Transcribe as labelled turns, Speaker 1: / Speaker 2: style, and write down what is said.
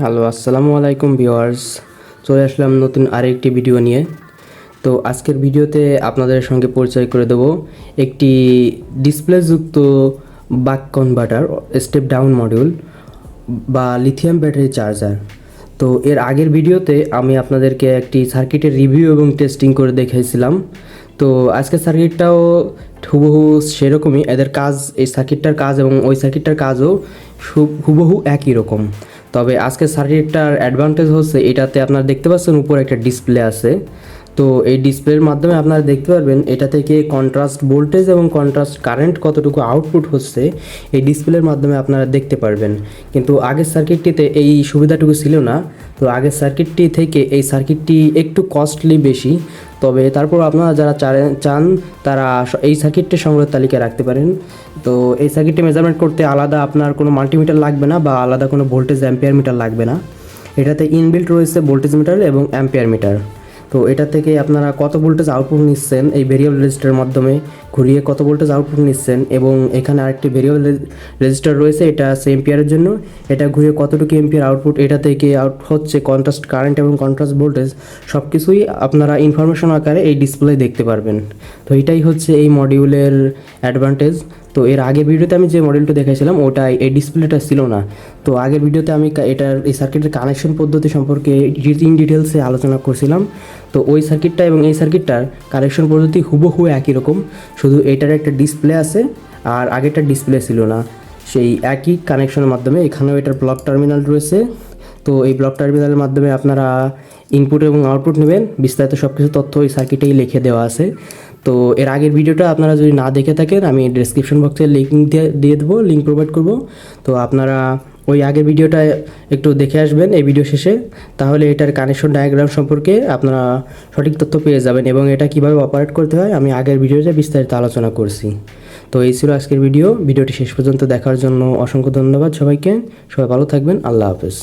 Speaker 1: Hello, আসসালামু আলাইকুম viewers. চলে আসলাম নতুন আরেকটি ভিডিও নিয়ে। তো আজকের ভিডিওতে আপনাদের সঙ্গে পরিচয় করে দেব একটি ডিসপ্লেযুক্ত buck converter step down module বা লিথিয়াম ব্যাটারি চার্জার। তো এর আগের ভিডিওতে আমি আপনাদেরকে একটি সার্কিটের রিভিউ এবং টেস্টিং করে দেখিয়েছিলাম তো আজকের সার্কিটটাও হুবহু সেরকমই। এদের কাজ, এই সার্কিটটার কাজ এবং ওই সার্কিটটার কাজও হুবহু একই রকম। তবে আজকের সার্কিটটার অ্যাডভান্টেজ হচ্ছে এটাতে আপনারা দেখতে পাচ্ছেন উপরে একটা ডিসপ্লে আছে। তো এই ডিসপ্লের মাধ্যমে আপনারা দেখতে পারবেন এটা থেকে কন্ট্রাস্ট ভোল্টেজ এবং কন্ট্রাস্ট কারেন্ট কতটুকু আউটপুট হচ্ছে এই ডিসপ্লের মাধ্যমে আপনারা দেখতে পারবেন। কিন্তু আগের সার্কিটটিতে এই সুবিধাটুকু ছিল না। তো আগের সার্কিটটি থেকে এই সার্কিটটি একটু কস্টলি বেশি। তবে তারপর আপনারা যারা চান তারা এই সার্কিটটি সংগ্রহ তালিকায় রাখতে পারেন। তো এই সার্কিটটি মেজারমেন্ট করতে আলাদা আপনার কোনো মাল্টিমিটার লাগবে না বা আলাদা কোনো ভোল্টেজ অ্যাম্পিয়ার মিটার লাগবে না। এটাতে ইনবিল্ট রয়েছে ভোল্টেজ মিটার এবং অ্যাম্পিয়ার মিটার তো এটা থেকে আপনারা কত ভোল্টেজ আউটপুট নিচ্ছেন এই ভেরিয়েবল রেজিস্টারের মাধ্যমে ঘুরিয়ে কত ভোল্টেজ আউটপুট নিচ্ছেন এবং এখানে আরেকটি ভেরিয়েবল রেজিস্টার রয়েছে, এটা আছে এম্পিয়ারের জন্য। এটা ঘুরিয়ে কতটুকু এম্পিয়ার আউটপুট এটা থেকে আউট হচ্ছে কন্ট্রাস্ট কারেন্ট এবং কন্ট্রাস্ট ভোল্টেজ সব কিছুই আপনারা ইনফরমেশন আকারে এই ডিসপ্লে দেখতে পারবেন। তো এটাই হচ্ছে এই মডিউলের অ্যাডভান্টেজ তো এর আগের ভিডিওতে আমি যে মডেলটা দেখাইছিলাম ওটা এই ডিসপ্লেটা ছিল না। তো আগের ভিডিওতে আমি এটার এই সার্কিটের কানেকশন পদ্ধতি সম্পর্কে ইন ডিটেলসে আলোচনা করছিলাম। তো ওই সার্কিটটা এবং এই সার্কিটটার কানেকশন পদ্ধতি হুবহু একই রকম। শুধু এটার একটা ডিসপ্লে আছে আর আগেরটা ডিসপ্লে ছিল না। সেই একই কানেকশনের মাধ্যমে এখানেও এটার ব্লক টার্মিনাল রয়েছে। তো এই ব্লক টার্মিনালের মাধ্যমে আপনারা ইনপুট এবং আউটপুট নেবেন। বিস্তারিত সব কিছু তথ্য ওই সার্কিটেই লিখে দেওয়া আছে। তো এর আগের ভিডিওটা আপনারা যদি না দেখে থাকেন, আমি ডিসক্রিপশন বক্সে লিঙ্ক দিয়ে দিয়ে দেবো লিঙ্ক প্রোভাইড করব। তো আপনারা ওই আগের ভিডিওটা একটু দেখে আসবেন এই ভিডিও শেষে। তাহলে এটার কানেকশন ডায়াগ্রাম সম্পর্কে আপনারা সঠিক তথ্য পেয়ে যাবেন এবং এটা কীভাবে অপারেট করতে হয় আমি আগের ভিডিওতে বিস্তারিত আলোচনা করছি। তো এই ছিল আজকের ভিডিও। ভিডিওটি শেষ পর্যন্ত দেখার জন্য অসংখ্য ধন্যবাদ সবাইকে। সবাই ভালো থাকবেন। আল্লাহ হাফেজ।